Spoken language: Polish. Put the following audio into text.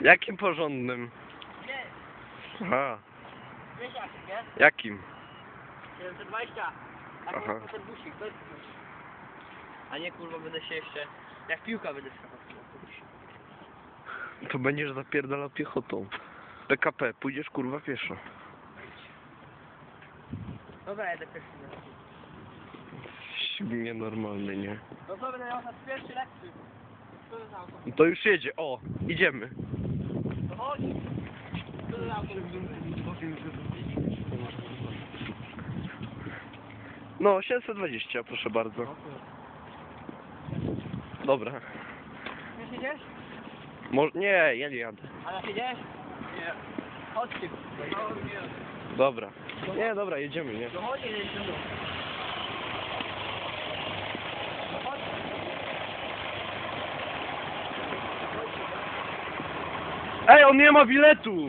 Jakim porządnym? Nie, Aha, wiesz jak, nie? jakim? 720. A Aha. ten busik, to jest busik. A nie kurwa będę się jeszcze... Jak piłka będę skakał. To będziesz zapierdalał piechotą. PKP, pójdziesz kurwa pieszo. Dobra, jedę pierwszy. Nienormalny, nie? No to będę miał na pierwszy to auto? No To już jedzie, o, idziemy. To chodź. Co to za auto? No, 720, proszę bardzo. Dobra. Wiesz, jedziesz? Mo- nie, ja nie jadę. A jak jedziesz? Nie. Chodźcie. No. Dobra. Nie, dobra, jedziemy, nie? No chodź, jedziesz do domu. No chodź. Ej, on nie ma biletu!